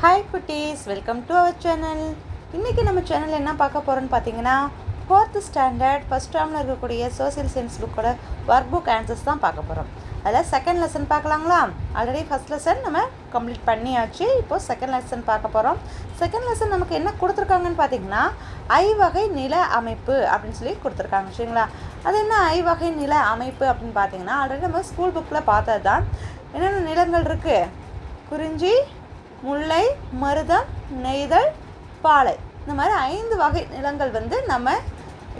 Hi குட்டீஸ் welcome to our channel இன்றைக்கி நம்ம சேனல் என்ன பார்க்க போகிறோன்னு பார்த்தீங்கன்னா ஃபோர்த்து ஸ்டாண்டர்ட் ஃபஸ்ட் டேர்மில் இருக்கக்கூடிய சோசியல் சயின்ஸ் புக்கோட ஒர்க் புக் ஆன்சர்ஸ் தான் பார்க்க போகிறோம் அதில் செகண்ட் லெசன் பார்க்கலாங்களா? ஆல்ரெடி ஃபஸ்ட் லெசன் நம்ம கம்ப்ளீட் பண்ணியாச்சு. இப்போ செகண்ட் லெசன் பார்க்க போகிறோம் செகண்ட் லெசன் நமக்கு என்ன கொடுத்துருக்காங்கன்னு பார்த்தீங்கன்னா ஐவகை நில அமைப்பு அப்படின்னு சொல்லி கொடுத்துருக்காங்க. சரிங்களா? அது என்ன ஐவகை நில அமைப்பு அப்படின்னு பார்த்தீங்கன்னா ஆல்ரெடி நம்ம ஸ்கூல் புக்கில் பார்த்தது தான் என்னென்ன நிலங்கள் இருக்குது குறிஞ்சி முல்லை மருதம் நெய்தல் பாலை. இந்த மாதிரி ஐந்து வகை நிலங்கள் வந்து நம்ம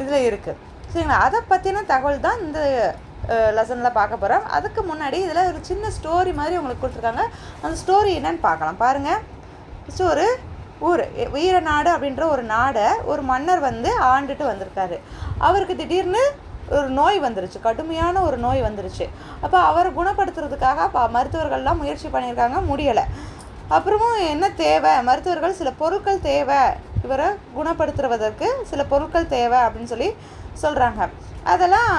இதில் இருக்குது சரிங்களா? அதை பற்றின தகவல் தான் இந்த லெசனில் பார்க்க போகிறோம் அதுக்கு முன்னாடி இதில் ஒரு சின்ன ஸ்டோரி மாதிரி உங்களுக்கு கொடுத்துருக்காங்க. அந்த ஸ்டோரி என்னன்னு பார்க்கலாம். பாருங்கள் ஃபஸ்ட்டு ஒரு ஊர். வீரநாடு அப்படின்ற ஒரு நாடை ஒரு மன்னர் வந்து ஆண்டுட்டு வந்திருக்காரு. அவருக்கு திடீர்னு ஒரு நோய் வந்துருச்சு. கடுமையான ஒரு நோய் வந்துருச்சு. அப்போ அவரை குணப்படுத்துறதுக்காக ப மருத்துவர்கள்லாம் முயற்சி பண்ணியிருக்காங்க. முடியலை. அப்புறமும் என்ன தேவை? மருத்துவர்கள் சில பொருட்கள் தேவை. இவரை குணப்படுத்துவதற்கு சில பொருட்கள் தேவை அப்படின்னு சொல்லி சொல்கிறாங்க அதெல்லாம்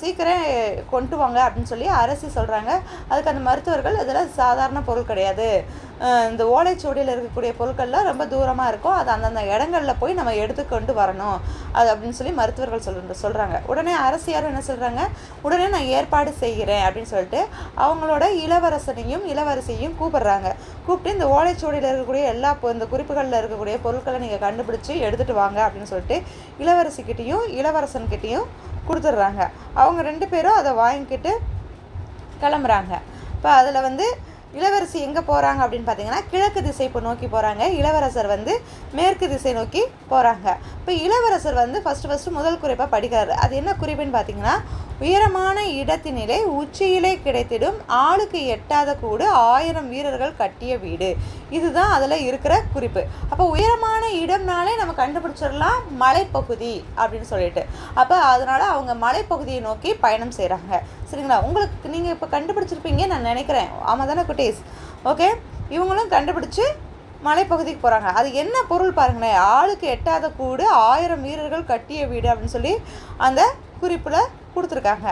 சீக்கிரம் கொண்டு வாங்க அப்படின்னு சொல்லி அரசி சொல்கிறாங்க அதுக்கு அந்த மருத்துவர்கள் இதெல்லாம் சாதாரண பொருள் கிடையாது. இந்த ஓலைச்சுவடியில் இருக்கக்கூடிய பொருட்கள்லாம் ரொம்ப தூரமாக இருக்கும். அது அந்தந்த இடங்களில் போய் நம்ம எடுத்துக்கொண்டு வரணும். அது அப்படின்னு சொல்லி மருத்துவர்கள் சொல் சொல்கிறாங்க உடனே அரசியாரும் என்ன சொல்கிறாங்க உடனே நான் ஏற்பாடு செய்கிறேன் அப்படின்னு சொல்லிட்டு அவங்களோட இளவரசனையும் இளவரசியையும் கூப்பிடுறாங்க. கூப்பிட்டு இந்த ஓலைச்சுவடியில் இருக்கக்கூடிய எல்லா இந்த குறிப்புகளில் இருக்கக்கூடிய பொருட்களை நீங்கள் கண்டுபிடிச்சி எடுத்துகிட்டு வாங்க அப்படின்னு சொல்லிட்டு இளவரசிக்கிட்டேயும் இளவரசன்கிட்டேயும் கொடுத்துட்றாங்க. அவங்க ரெண்டு பேரும் அதை வாங்கிக்கிட்டு கிளம்புறாங்க. இப்போ அதில் வந்து இளவரசி எங்கே போகிறாங்க அப்படின்னு பார்த்தீங்கன்னா கிழக்கு திசை இப்போ நோக்கி போகிறாங்க இளவரசர் வந்து மேற்கு திசை நோக்கி போகிறாங்க இப்போ இளவரசர் வந்து ஃபஸ்ட்டு ஃபஸ்ட்டு முதல் குறிப்பாக படிக்கிறாரு. அது என்ன குறிப்புன்னு பார்த்தீங்கன்னா உயரமான இடத்தினிலே உச்சியிலே கிடைத்திடும் ஆளுக்கு எட்டாத கூடு ஆயிரம் வீரர்கள் கட்டிய வீடு. இதுதான் அதில் இருக்கிற குறிப்பு. அப்போ உயரமான இடம்னாலே நம்ம கண்டுபிடிச்சிடலாம் மலைப்பகுதி அப்படின்னு சொல்லிட்டு. அப்போ அதனால் அவங்க மலைப்பகுதியை நோக்கி பயணம் செய்கிறாங்க சரிங்களா? உங்களுக்கு நீங்கள் இப்போ கண்டுபிடிச்சிருப்பீங்க நான் நினைக்கிறேன். ஆமாம் தானே குட்டீஸ்? ஓகே? இவங்களும் கண்டுபிடிச்சி மலைப்பகுதிக்கு போகிறாங்க அது என்ன பொருள் பாருங்களேன்? ஆளுக்கு எட்டாத கூடு ஆயிரம் வீரர்கள் கட்டிய வீடு அப்படின்னு சொல்லி அந்த குறிப்பில் கொடுத்துருக்காங்க.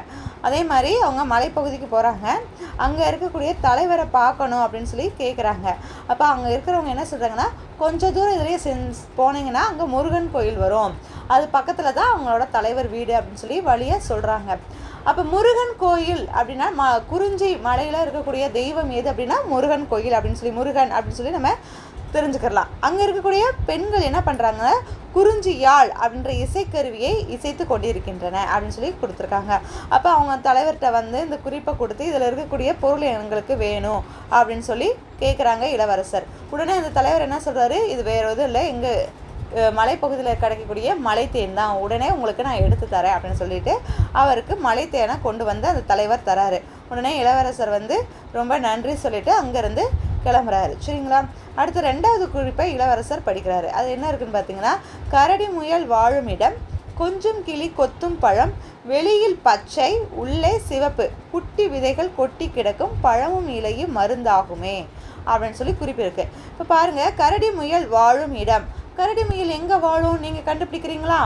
அதே மாதிரி அவங்க மலைப்பகுதிக்கு போகிறாங்க அங்கே இருக்கக்கூடிய தலைவரை பார்க்கணும் அப்படின்னு சொல்லி கேட்குறாங்க அப்போ அங்கே இருக்கிறவங்க என்ன சொல்கிறாங்கன்னா கொஞ்சம் தூரம் இதுலேயே சென்ஸ் போனீங்கன்னா அங்கே முருகன் கோயில் வரும். அது பக்கத்தில் தான் அவங்களோட தலைவர் வீடு அப்படின்னு சொல்லி வழியை சொல்கிறாங்க அப்போ முருகன் கோயில் அப்படின்னா ம குறிஞ்சி மலையில் இருக்கக்கூடிய தெய்வம் எது அப்படின்னா முருகன் கோயில் அப்படின்னு சொல்லி முருகன் அப்படின்னு சொல்லி நம்ம தெரிஞ்சுக்கலாம் அங்கே இருக்கக்கூடிய பெண்கள் என்ன பண்ணுறாங்க குறிஞ்சி யாழ் அப்படின்ற இசைக்கருவியை இசைத்து கொண்டிருக்கின்றன அப்படின்னு சொல்லி கொடுத்துருக்காங்க. அப்போ அவங்க தலைவர்கிட்ட வந்து இந்த குறிப்பை கொடுத்து இதில் இருக்கக்கூடிய பொருள் எங்களுக்கு வேணும் அப்படின்னு சொல்லி கேட்குறாங்க இளவரசர். உடனே அந்த தலைவர் என்ன சொல்கிறாரு இது வேறு எதுவும் இல்லை. எங்கள் மலைப்பகுதியில் கிடைக்கக்கூடிய மலைத்தேன் தான். உடனே உங்களுக்கு நான் எடுத்து தரேன் அப்படின்னு சொல்லிட்டு அவருக்கு மலைத்தேனை கொண்டு வந்து அந்த தலைவர் தராரு. உடனே இளவரசர் வந்து ரொம்ப நன்றி சொல்லிட்டு அங்கேருந்து கிளம்புறாரு. சரிங்களா? அடுத்து ரெண்டாவது குறிப்பை இளவரசர் படிக்கிறாரு. அது என்ன இருக்குன்னு பார்த்தீங்கன்னா கரடி முயல் வாழும் இடம் கொஞ்சம் கிளி கொத்தும் பழம் வெளியில் பச்சை உள்ளே சிவப்பு குட்டி விதைகள் கொட்டி கிடக்கும் பழமும் இலையும் மருந்தாகுமே அப்படின்னு சொல்லி குறிப்பிருக்கு. இப்போ பாருங்கள் கரடி முயல் வாழும் இடம். கரடி முயல் எங்கே வாழும்? நீங்கள் கண்டுபிடிக்கிறீங்களா?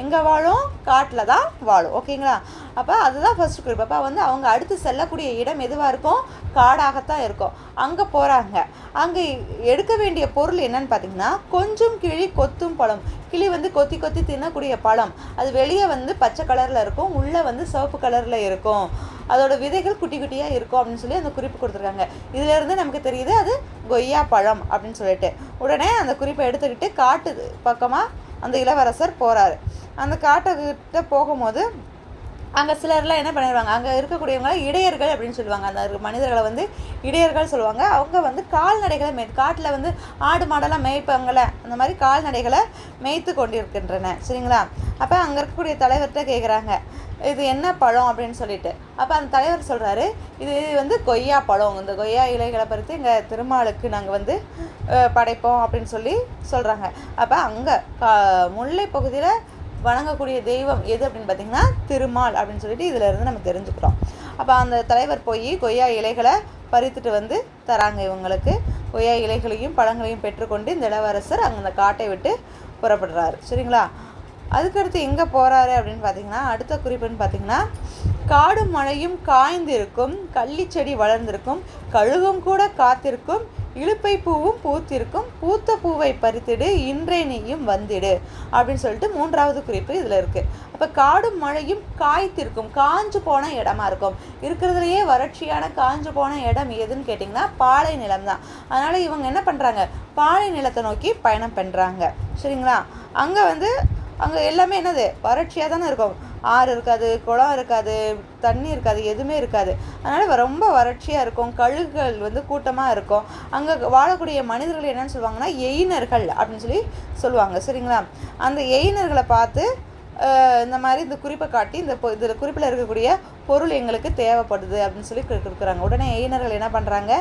எங்கே வாழும்? காட்டில் தான் வாழும். ஓகேங்களா அப்போ அதுதான் ஃபர்ஸ்ட் குரூப் அப்போ வந்து அவங்க அடுத்து செல்லக்கூடிய இடம் எதுவாக இருக்கும்? காடாகத்தான் இருக்கும். அங்கே போகிறாங்க அங்கே எடுக்க வேண்டிய பொருள் என்னன்னு பார்த்தீங்கன்னா கொஞ்சம் கிளி கொத்தும் பழம். கிளி வந்து கொத்தி கொத்தி தின்னக்கூடிய பழம். அது வெளியே வந்து பச்சை கலரில் இருக்கும். உள்ளே வந்து சிவப்பு கலரில் இருக்கும். அதோட விதைகள் குட்டி குட்டியாக இருக்கும் அப்படின்னு சொல்லி அந்த குறிப்பு கொடுத்துருக்காங்க. இதிலேருந்து நமக்கு தெரியுது அது கொய்யா பழம் அப்படின்னு சொல்லிட்டு. உடனே அந்த குறிப்பை எடுத்துக்கிட்டு காட்டு பக்கமாக அந்த இளவரசர் போகிறாரு அந்த காட்டுக்கிட்ட போகும்போது அங்கே சிலர்லாம் என்ன பண்ணிடுவாங்க அங்கே இருக்கக்கூடியவங்க இடையர்கள் அப்படின்னு சொல்லுவாங்க. அந்த மனிதர்களை வந்து இடையர்கள் சொல்லுவாங்க. அவங்க வந்து கால்நடைகளை மே காட்டில் வந்து ஆடு மாடெல்லாம் மேய்ப்பாங்கள அந்த மாதிரி கால்நடைகளை மேய்த்து கொண்டிருக்கின்றன. சரிங்களா? அப்போ அங்கே இருக்கக்கூடிய தலைவர்கிட்ட கேட்குறாங்க இது என்ன பழம் அப்படின்னு சொல்லிட்டு. அப்போ அந்த தலைவர் சொல்கிறாரு இது வந்து கொய்யா பழம். இந்த கொய்யா இலைகளை பறித்து எங்கள் திருமாலுக்கு நாங்கள் வந்து படைப்போம் அப்படின்னு சொல்லி சொல்கிறாங்க அப்போ அங்கே கா முல்லை பகுதியில் வணங்கக்கூடிய தெய்வம் எது அப்படின்னு பார்த்தீங்கன்னா திருமால் அப்படின்னு சொல்லிட்டு இதில் இருந்து நம்ம தெரிஞ்சுக்கிறோம். அப்போ அந்த தலைவர் போய் கொய்யா இலைகளை பறித்துட்டு வந்து தராங்க இவங்களுக்கு. கொய்யா இலைகளையும் பழங்களையும் பெற்றுக்கொண்டு இந்த இளவரசர் அங்கே அந்த காட்டை விட்டு புறப்படுறாரு. சரிங்களா? அதுக்கடுத்து எங்கே போகிறாரு அப்படின்னு பார்த்தீங்கன்னா அடுத்த குறிப்புன்னு பார்த்தீங்கன்னா காடும் மழையும் காய்ந்திருக்கும் கள்ளிச்செடி வளர்ந்திருக்கும் கழுகும் கூட காத்திருக்கும் இழுப்பை பூவும் பூத்திருக்கும் பூத்த பூவை பறித்திடு இன்றே நீயும் வந்திடு அப்படின்னு சொல்லிட்டு மூன்றாவது குறிப்பு இதில் இருக்குது அப்போ காடும் மழையும் காய்த்திருக்கும் காஞ்சு போன இடமா இருக்கும். இருக்கிறதுலையே வறட்சியான காஞ்சு போன இடம் எதுன்னு கேட்டிங்கன்னா பாலை நிலம் தான். அதனால் இவங்க என்ன பண்ணுறாங்க பாலை நிலத்தை நோக்கி பயணம் பண்ணுறாங்க சரிங்களா? அங்கே வந்து அங்கே எல்லாமே என்னது? வறட்சியாக தானே இருக்கும். ஆறு இருக்காது குளம் இருக்காது தண்ணி இருக்காது எதுவுமே இருக்காது. அதனால் ரொம்ப வறட்சியாக இருக்கும். கழுகுகள் வந்து கூட்டமாக இருக்கும். அங்கே வாழக்கூடிய மனிதர்கள் என்னென்னு சொல்லுவாங்கன்னா எயினர்கள் அப்படின்னு சொல்லி சொல்லுவாங்க. சரிங்களா? அந்த எயினர்களை பார்த்து இந்த மாதிரி இந்த குறிப்பை காட்டி இந்த இதில் குறிப்பில் இருக்கக்கூடிய பொருள் எங்களுக்கு தேவைப்படுது அப்படின்னு சொல்லி கொடுக்குறாங்க. உடனே எயினர்கள் என்ன பண்ணுறாங்க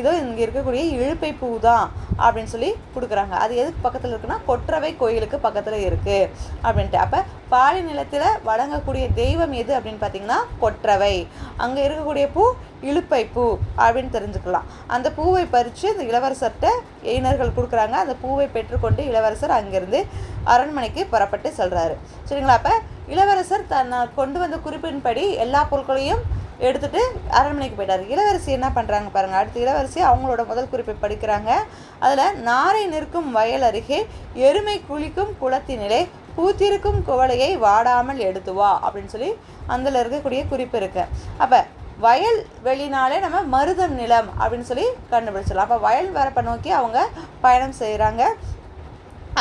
இதோ இங்கே இருக்கக்கூடிய இழுப்பை பூ தான் அப்படின்னு சொல்லி கொடுக்குறாங்க. அது எதுக்கு பக்கத்தில் இருக்குன்னா கொற்றவை கோயிலுக்கு பக்கத்தில் இருக்குது அப்படின்ட்டு. அப்போ பாலி நிலத்தில் வழங்கக்கூடிய தெய்வம் எது அப்படின்னு பார்த்தீங்கன்னா கொற்றவை. அங்கே இருக்கக்கூடிய பூ இழுப்பை பூ அப்படின்னு தெரிஞ்சுக்கலாம். அந்த பூவை பறித்து இந்த இளவரசர்கிட்ட எயினர்கள் கொடுக்குறாங்க. அந்த பூவை பெற்றுக்கொண்டு இளவரசர் அங்கேருந்து அரண்மனைக்கு புறப்பட்டு செல்கிறாரு சரிங்களா? அப்போ இளவரசர் தன்னை கொண்டு வந்த குறிப்பின்படி எல்லா பொருட்களையும் எடுத்துகிட்டு அரண்மனைக்கு போயிட்டார். இளவரசி என்ன பண்ணுறாங்க பாருங்கள் அடுத்து இளவரசி அவங்களோட முதல் குறிப்பை படிக்கிறாங்க. அதில் நாரை நிற்கும் வயல் அருகே எருமை குளிக்கும் குளத்தினிலே பூத்திருக்கும் குவளையை வாடாமல் எடுத்து வா அப்படின்னு சொல்லி அதில் இருக்கக்கூடிய குறிப்பு இருக்குது அப்போ வயல் வெளினாலே நம்ம மருதம் நிலம் அப்படின்னு சொல்லி கண்டுபிடிச்சிடலாம். அப்போ வயல் வரப்பை நோக்கி அவங்க பயணம் செய்கிறாங்க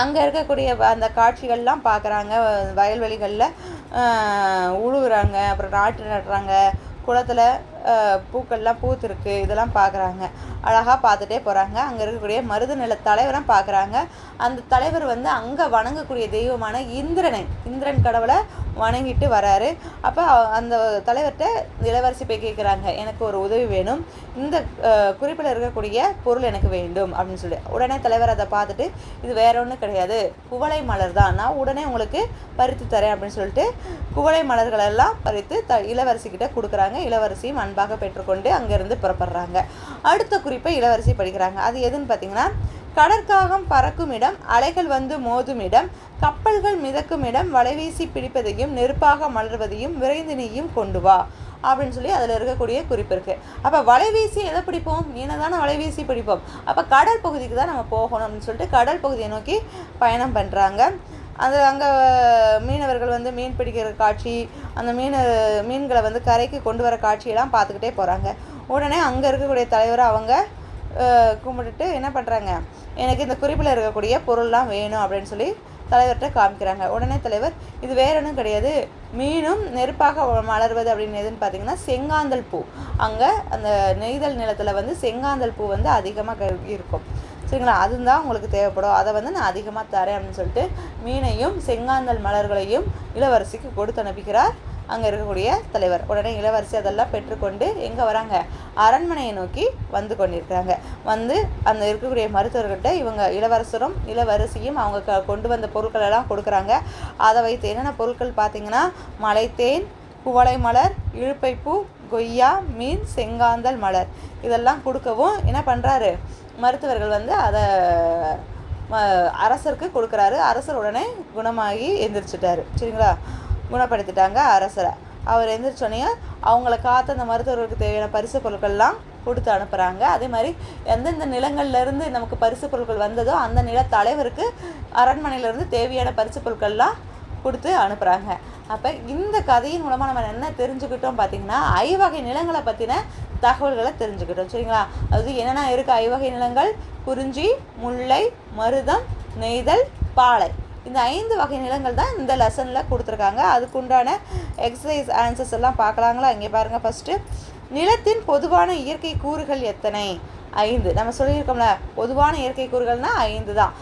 அங்கே இருக்கக்கூடிய அந்த காட்சிகள்லாம் பார்க்குறாங்க வயல்வெளிகளில் உழுவுறாங்க அப்புறம் நாட்டு நடுறாங்க. குளத்தில் பூக்கள்லாம் பூத்துருக்கு இதெல்லாம் பார்க்குறாங்க அழகாக பார்த்துட்டே போகிறாங்க அங்கே இருக்கக்கூடிய மருத நில தலைவரும் பார்க்குறாங்க அந்த தலைவர் வந்து அங்கே வணங்கக்கூடிய தெய்வமான இந்திரனை இந்திரன் கடவுளை வணங்கிட்டு வராரு. அப்போ அந்த தலைவர்கிட்ட இளவரசி போய் கேட்குறாங்க எனக்கு ஒரு உதவி வேணும். இந்த குறிப்பில் இருக்கக்கூடிய பொருள் எனக்கு வேண்டும் அப்படின்னு சொல்லி. உடனே தலைவர் அதை பார்த்துட்டு இது வேற ஒன்றும் கிடையாது. குவளை மலர் தான். நான் உடனே உங்களுக்கு பறித்து தரேன் அப்படின்னு சொல்லிட்டு குவளை மலர்களெல்லாம் பறித்து த இளவரசிக்கிட்ட கொடுக்குறாங்க. இளவரசியும் அன்பாக பெற்றுக்கொண்டு அங்கேருந்து புறப்படுறாங்க. அடுத்த குறிப்பை இளவரசி படிக்கிறாங்க அது எதுன்னு பார்த்தீங்கன்னா கடற்காகம் பறக்கும் இடம் அலைகள் வந்து மோதும் இடம் கப்பல்கள் மிதக்கும் இடம் வலைவீசி பிடிப்பதையும் நெருப்பாக மலர்வதையும் விரைந்து நீயும் கொண்டு வா அப்படின்னு சொல்லி அதில் இருக்கக்கூடிய குறிப்பு இருக்குது அப்போ வலைவீசி எதை பிடிப்போம்? மீனை தானே வலைவீசி பிடிப்போம். அப்போ கடல் பகுதிக்கு தான் நம்ம போகணும் அப்படின்னு சொல்லிட்டு கடல் பகுதியை நோக்கி பயணம் பண்ணுறாங்க அது அங்கே மீனவர்கள் வந்து மீன் பிடிக்கிற காட்சி அந்த மீன் மீன்களை வந்து கரைக்கு கொண்டு வர காட்சியெல்லாம் பார்த்துக்கிட்டே போகிறாங்க உடனே அங்கே இருக்கக்கூடிய தலைவர் அவங்க கும்பிட்டுட்டு என்ன பண்ணுறாங்க எனக்கு இந்த குறிப்பில் இருக்கக்கூடிய பொருள்லாம் வேணும் அப்படின்னு சொல்லி தலைவர்கிட்ட காமிக்கிறாங்க. உடனே தலைவர் இது வேற ஒன்றும் கிடையாது. மீனும் நெருப்பாக மலர்வது அப்படின்னு எதுன்னு பார்த்தீங்கன்னா செங்காந்தல் பூ. அங்கே அந்த நெய்தல் நிலத்தில் வந்து செங்காந்தல் பூ வந்து அதிகமாக இருக்கும். சரிங்களா? அதுதான் உங்களுக்கு தேவைப்படும். அதை வந்து நான் அதிகமாக தரேன் அப்படின்னு சொல்லிட்டு மீனையும் செங்காந்தல் மலர்களையும் இளவரசிக்கு கொடுத்து அனுப்புகிறார் அங்கே இருக்கக்கூடிய தலைவர். உடனே இளவரசி அதெல்லாம் பெற்றுக்கொண்டு எங்கே வராங்க? அரண்மனையை நோக்கி வந்து கொண்டிருக்கிறாங்க. வந்து அந்த இருக்கக்கூடிய மருத்துவர்கிட்ட இவங்க இளவரசரும் இளவரசியும் அவங்க க கொண்டு வந்த பொருட்கள் எல்லாம் கொடுக்குறாங்க. அதை வைத்து என்னென்ன பொருட்கள் பார்த்தீங்கன்னா மலைத்தேன் குவளை மலர் இழுப்பைப்பூ கொய்யா மீன் செங்காந்தல் மலர். இதெல்லாம் கொடுக்கவும் என்ன பண்ணுறாரு மருத்துவர்கள் வந்து அதை அரசருக்கு கொடுக்குறாரு. அரசர் உடனே குணமாகி எந்திரிச்சிட்டாரு. சரிங்களா? குணப்படுத்திட்டாங்க அரசரை. அவர் எந்திரிச்சோடனே அவங்கள காத்த அந்த மருத்துவர்களுக்கு தேவையான பரிசு பொருட்கள்லாம் கொடுத்து அனுப்புகிறாங்க அதே மாதிரி எந்தெந்த நிலங்கள்லேருந்து நமக்கு பரிசு பொருட்கள் வந்ததோ அந்த நில தலைவருக்கு அரண்மனையிலேருந்து தேவையான பரிசு பொருட்கள்லாம் கொடுத்து அனுப்புகிறாங்க அப்போ இந்த கதையின் மூலமாக நம்ம என்ன தெரிஞ்சுக்கிட்டோம் பார்த்தீங்கன்னா ஐவகை நிலங்களை பற்றின தகவல்களை தெரிஞ்சுக்கிட்டோம். சரிங்களா? அது என்னென்ன இருக்குது ஐவகை நிலங்கள் குறிஞ்சி முல்லை மருதம் நெய்தல் பாலை. இந்த ஐந்து வகை நிலங்கள் தான் இந்த லெசனில் கொடுத்துருக்காங்க. அதுக்குண்டான எக்ஸசைஸ் ஆன்சர்ஸ் எல்லாம் பார்க்கலாங்களா? இங்கே பாருங்கள் ஃபஸ்ட்டு நிலத்தின் பொதுவான இயற்கை கூறுகள் எத்தனை? ஐந்து. நம்ம சொல்லியிருக்கோம்ல பொதுவான இயற்கை கூறுகள்னால் ஐந்து தான்.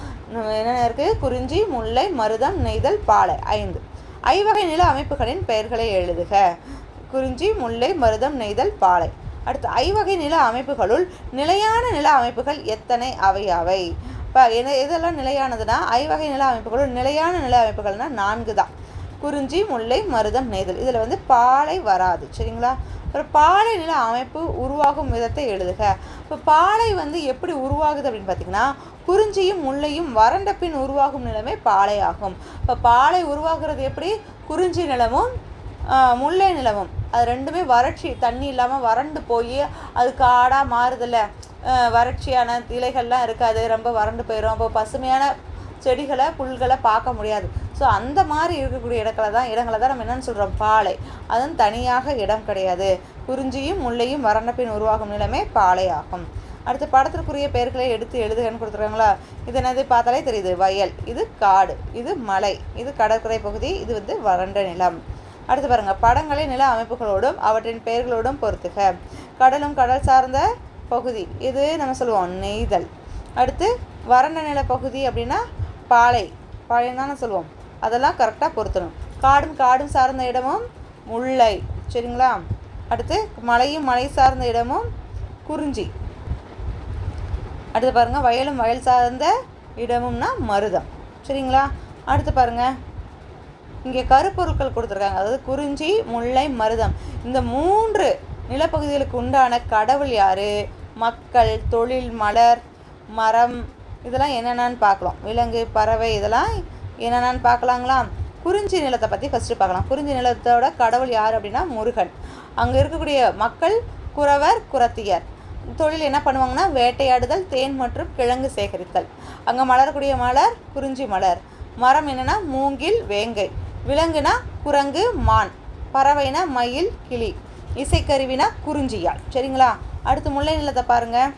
என்னென்ன இருக்குது குறிஞ்சி முல்லை மருதம் நெய்தல் பாலை. ஐந்து. ஐவகை நில அமைப்புகளின் பெயர்களை எழுதுக. குறிஞ்சி முல்லை மருதம் நெய்தல் பாலை. அடுத்து ஐவகை நில அமைப்புகளுள் நிலையான நில அமைப்புகள் எத்தனை? அவை அவை. இப்போ என்ன எதெல்லாம் நிலையானதுன்னா ஐவகை நில அமைப்புகளுள் நிலையான நில அமைப்புகள்னால் நான்கு தான். குறிஞ்சி முல்லை மருதம் நெய்தல். இதில் வந்து பாலை வராது சரிங்களா? அப்புறம் பாலை நில அமைப்பு உருவாகும் விதத்தை எழுதுக. இப்போ பாலை வந்து எப்படி உருவாகுது அப்படின்னு பார்த்தீங்கன்னா குறிஞ்சியும் முல்லையும் வறண்ட பின் உருவாகும் நிலமே பாலை ஆகும். இப்போ பாலை உருவாகிறது எப்படி? குறிஞ்சி நிலமும் முல்லை நிலமும். அது ரெண்டுமே வறட்சி தண்ணி இல்லாமல் வறண்டு போய் அது காடாக மாறுதில்ல. வறட்சியான இலைகள்லாம் இருக்காது ரொம்ப வறண்டு போயிடும் அப்போ பசுமையான செடிகளை புல்களை பார்க்க முடியாது. ஸோ அந்த மாதிரி இருக்கக்கூடிய இடங்களை தான் இடங்களை தான் நம்ம என்னன்னு சொல்கிறோம் பாலை. அதுவும் தனியாக இடம் கிடையாது. குறிஞ்சியும் முல்லையும் வறண்ட பின் உருவாகும் நிலமே பாலை ஆகும். அடுத்து படத்திற்குரிய பெயர்களை எடுத்து எழுதுகன்னு கொடுத்துருக்காங்களா? இது என்னது? பார்த்தாலே தெரியுது. வயல். இது காடு. இது மலை. இது கடற்கரை பகுதி. இது வந்து வறண்ட நிலம். அடுத்து பாருங்கள் படங்களை நில அமைப்புகளோடும் அவற்றின் பெயர்களோடும் பொறுத்துக கடலும் கடல் சார்ந்த பகுதி இது நம்ம சொல்லுவோம் நெய்தல். அடுத்து வறண்ட நில பகுதி அப்படின்னா பாலை. பாலைன்னு தானே சொல்லுவோம். அதெல்லாம் கரெக்டாக பொருத்தணும். காடும் காடும் சார்ந்த இடமும் முல்லை. சரிங்களா? அடுத்து மலையும் மலை சார்ந்த இடமும் குறிஞ்சி. அடுத்து பாருங்கள் வயலும் வயல் சார்ந்த இடமும்னா மருதம். சரிங்களா? அடுத்து பாருங்கள் இங்கே கருப்பொருட்கள் கொடுத்துருக்காங்க. அதாவது குறிஞ்சி முல்லை மருதம். இந்த மூன்று நிலப்பகுதிகளுக்கு உண்டான கடவுள் யார்? மக்கள் தொழில் மலர் மரம். இதெல்லாம் என்னென்னு பார்க்கலாம். விலங்கு பறவை இதெல்லாம் என்னென்னு பார்க்கலாங்களா? குறிஞ்சி நிலத்தை பற்றி ஃபஸ்ட்டு பார்க்கலாம். குறிஞ்சி நிலத்தோட கடவுள் யார் அப்படின்னா முருகன். அங்கே இருக்கக்கூடிய மக்கள் குறவர் குரத்தியர் தொழில் என்ன பண்ணுவாங்கன்னா வேட்டையாடுதல் தேன் மற்றும் கிழங்கு சேகரித்தல். அங்கே மலரக்கூடிய மலர் குறிஞ்சி மலர். மரம் என்னென்னா மூங்கில் வேங்கை. விலங்குனா குரங்கு மான். பறவைனா மயில் கிளி. இசைக்கருவினா குறிஞ்சியால். சரிங்களா? அடுத்து முல்லை நிலத்தை பாருங்க.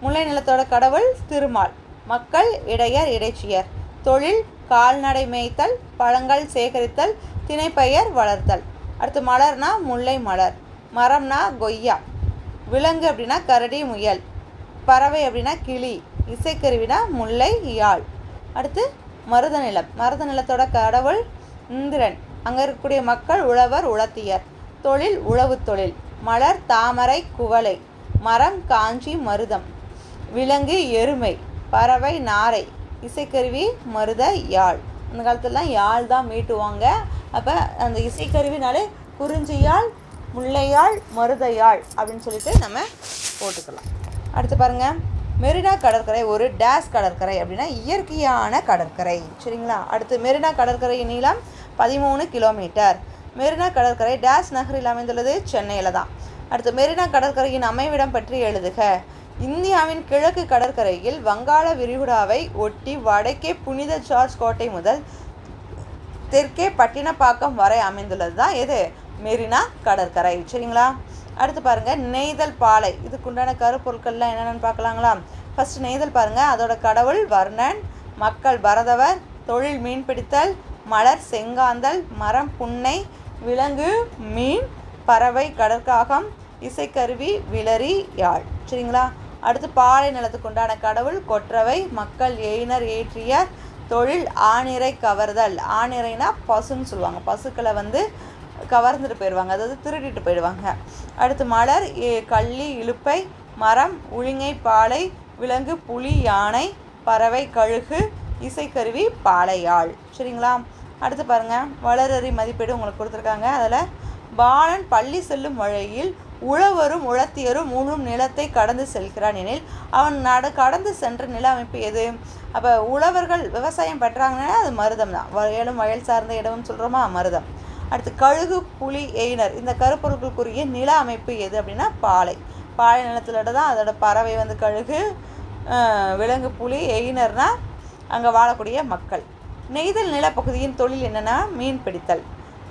முல்லை நிலத்தோட கடவுள் திருமால். மக்கள் இடையர் இடைச்சியர். தொழில் கால்நடை மேய்த்தல் பழங்கள் சேகரித்தல் திணைப்பெயர் வளர்த்தல். அடுத்து மலர்னா முல்லை மலர். மரம்னா கொய்யா. விலங்கு அப்படின்னா கரடி முயல். பறவை அப்படின்னா கிளி. இசைக்கருவினா முல்லை யாழ். அடுத்து மருத நிலம் மருத நிலத்தோட கடவுள் இந்திரன். அங்கே இருக்கக்கூடிய மக்கள் உழவர் உழத்தியர். தொழில் உழவு தொழில். மலர் தாமரை குவளை. மரம் காஞ்சி மருதம். விலங்கு எருமை. பறவை நாரை. இசைக்கருவி மருத யாழ். அந்த காலத்துலலாம் யாழ் தான் மீட்டுவாங்க. அப்போ அந்த இசைக்கருவினாலே குறிஞ்சி யாழ் முல்லையாழ் மருதையாழ் அப்படின்னு சொல்லிட்டு நம்ம போட்டுக்கலாம். அடுத்து பாருங்கள் மெரினா கடற்கரை ஒரு டேஸ் கடற்கரை அப்படின்னா இயற்கையான கடற்கரை. சரிங்களா? அடுத்து மெரினா கடற்கரை நீளம் பதிமூணு கிலோமீட்டர். மெரினா கடற்கரை டேஸ் நகரில் அமைந்துள்ளது சென்னையில் தான். அடுத்து மெரினா கடற்கரையின் அமைவிடம் பற்றி எழுதுக. இந்தியாவின் கிழக்கு கடற்கரையில் வங்காள விரிகுடாவை ஒட்டி வடக்கே புனித ஜார்ஜ் கோட்டை முதல் தெற்கே பட்டினப்பாக்கம் வரை அமைந்துள்ளது தான் எது மெரினா கடற்கரை. சரிங்களா? அடுத்து பாருங்கள் நெய்தல் பாலை. இதுக்குண்டான கருப்பொருட்கள்லாம் என்னென்னு பார்க்கலாங்களா? ஃபர்ஸ்ட் நெய்தல் பாருங்கள் அதோட கடவுள் வர்ணன் மக்கள் பரதவர் தொழில் மீன்பிடித்தல் மலர் செங்காந்தல் மரம் புன்னை விலங்கு மீன் பறவை கடற்காகம் இசைக்கருவி விளரி யாழ். சரிங்களா? அடுத்து பாலை நிலத்துக்கு உண்டான கடவுள் கொற்றவை மக்கள் எயினர் ஏற்றியர் தொழில் ஆணிரை கவர்தல். ஆணிரைனா பசுன்னு சொல்லுவாங்க. பசுக்களை வந்து கவர்ந்துட்டு போயிடுவாங்க. அதாவது திருடிட்டு போயிடுவாங்க. அடுத்து மலர் கள்ளி இலுப்பை மரம் உளிங்கை பாலை விலங்கு புலி யானை பறவை கழுகு இசைக்கருவி பாலையாள். சரிங்களா? அடுத்து பாருங்க. வளரறி மதிப்பீடு உங்களுக்கு கொடுத்துருக்காங்க. அதில் பாலன் பள்ளி செல்லும் வழியில் உழவரும் உழத்தியரும் உழும் நிலத்தை கடந்து செல்கிறான் எனில் அவன் நட கடந்து சென்ற நில அமைப்பு எது? அப்போ உழவர்கள் விவசாயம் பண்ணுறாங்கன்னா அது மருதம் தான். வயலும் வயல் சார்ந்த இடம்னு சொல்கிறோமா மருதம். அடுத்து கழுகு புலி எயினர். இந்த கருப்பொருட்களுக்குரிய நில அமைப்பு எது அப்படின்னா பாலை. பாலை நிலத்திலோட தான் அதோட பறவை வந்து கழுகு விலங்கு புலி எயினர்னால் அங்கே வாழக்கூடிய மக்கள். நெய்தல் நிலப்பகுதியின் தொழில் என்னென்னா மீன் பிடித்தல்.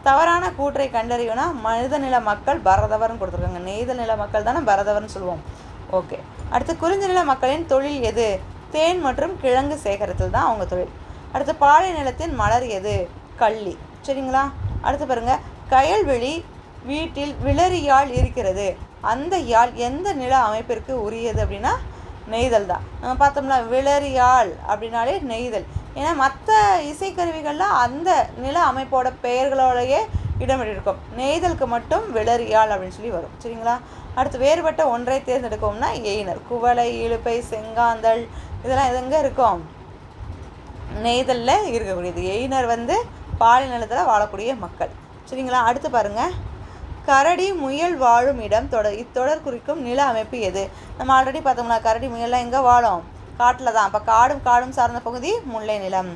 தவறான கூற்றை கண்டறியும்னா மனித நில மக்கள் பரதவர்னு கொடுத்துருக்காங்க. நெய்தல் நில மக்கள் தானே பரதவர்னு சொல்லுவோம். ஓகே. அடுத்து குறிஞ்சி நில மக்களின் தொழில் எது? தேன் மற்றும் கிழங்கு சேகரித்தல் தான் அவங்க தொழில். அடுத்து பாலை நிலத்தின் மலர் எது? கள்ளி. சரிங்களா? அடுத்து பாருங்க கயல்வெளி வீட்டில் விளரியாழ் இருக்கிறது. அந்த யாழ் எந்த நில அமைப்பிற்கு உரியது அப்படின்னா நெய்தல் தான். நம்ம பார்த்தோம்னா விளரியாழ் அப்படின்னாலே நெய்தல். ஏன்னா மற்ற இசைக்கருவிகள்லாம் அந்த நில அமைப்போட பெயர்களோடையே இடமிட்டிருக்கும் நெய்தலுக்கு மட்டும் விளரியாள் அப்படின்னு சொல்லி வரும். சரிங்களா? அடுத்து வேறுபட்ட ஒன்றை தேர்ந்தெடுக்கோம்னா எயினர். குவளை இழுப்பை செங்காந்தல் இதெல்லாம் எதுங்க இருக்கும்? நெய்தலில் இருக்கக்கூடியது. எயினர் வந்து பாலை நிலத்தில் வாழக்கூடிய மக்கள். சரிங்களா? அடுத்து பாருங்கள் கரடி முயல் வாழும் இடம் தொடர் இத்தொடர் குறிக்கும் நில அமைப்பு எது? நம்ம ஆல்ரெடி பார்த்தோம்னா கரடி முயல்லாம் எங்கே வாழும்? காட்டில் தான். அப்போ காடும் காடும் சார்ந்த பகுதி முல்லை நிலம்.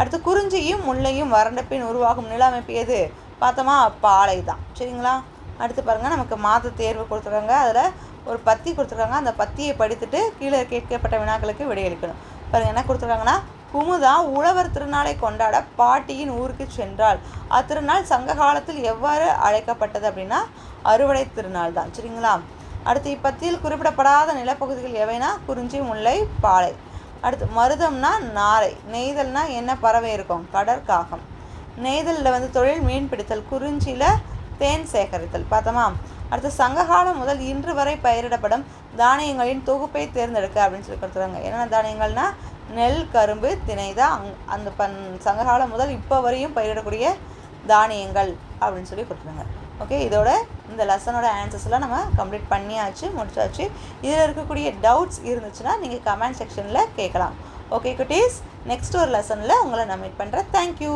அடுத்து குறிஞ்சியும் முல்லையும் வறண்ட பின் உருவாகும் நில அமைப்பு எது? பார்த்தோமா? பாலை தான். சரிங்களா? அடுத்து பாருங்கள் நமக்கு மாத தேர்வு கொடுத்துருக்காங்க. அதில் ஒரு பத்தி கொடுத்துருக்காங்க. அந்த பத்தியை படித்துட்டு கீழே கேட்கப்பட்ட வினாக்களுக்கு விடையளிக்கணும். பாருங்கள் என்ன கொடுத்துருக்காங்கன்னா குமுதா உழவர் திருநாளை கொண்டாட பாட்டியின் ஊருக்கு சென்றாள். அத்திருநாள் சங்க காலத்தில் எவ்வாறு அழைக்கப்பட்டது அப்படின்னா அறுவடை திருநாள் தான். சரிங்களா? அடுத்து இப்பத்தியில் குறிப்பிடப்படாத நிலப்பகுதிகள் எவைனா குறிஞ்சி முல்லை பாலை அடுத்து மருதம்னா நாரை. நெய்தல்னா என்ன பறவை இருக்கும்? கடற்காகம். நெய்தலில் வந்து தொழில் மீன் பிடித்தல் குறிஞ்சியில் தேன் சேகரித்தல். பார்த்தோமா? அடுத்து சங்ககாலம் முதல் இன்று வரை பயிரிடப்படும் தானியங்களின் தொகுப்பை தேர்ந்தெடுக்க அப்படின்னு சொல்லி கொடுத்துருக்காங்க. என்னென்ன தானியங்கள்னா நெல் கரும்பு திணை தான் அங் அந்த பன் சங்ககாலம் முதல் இப்போ வரையும் பயிரிடக்கூடிய தானியங்கள் அப்படின்னு சொல்லி கொடுத்துருங்க ஓகே இதோட இந்த லெசனோட ஆன்சர்ஸ்லாம் நம்ம கம்ப்ளீட் பண்ணியாச்சு முடிச்சாச்சு. இதில் இருக்கக்கூடிய டவுட்ஸ் இருந்துச்சுன்னா நீங்கள் கமெண்ட் செக்ஷனில் கேட்கலாம். ஓகே குட்டீஸ் நெக்ஸ்ட் ஒரு லெசனில் உங்களை நான் மீட் பண்ணுறேன் தேங்க்யூ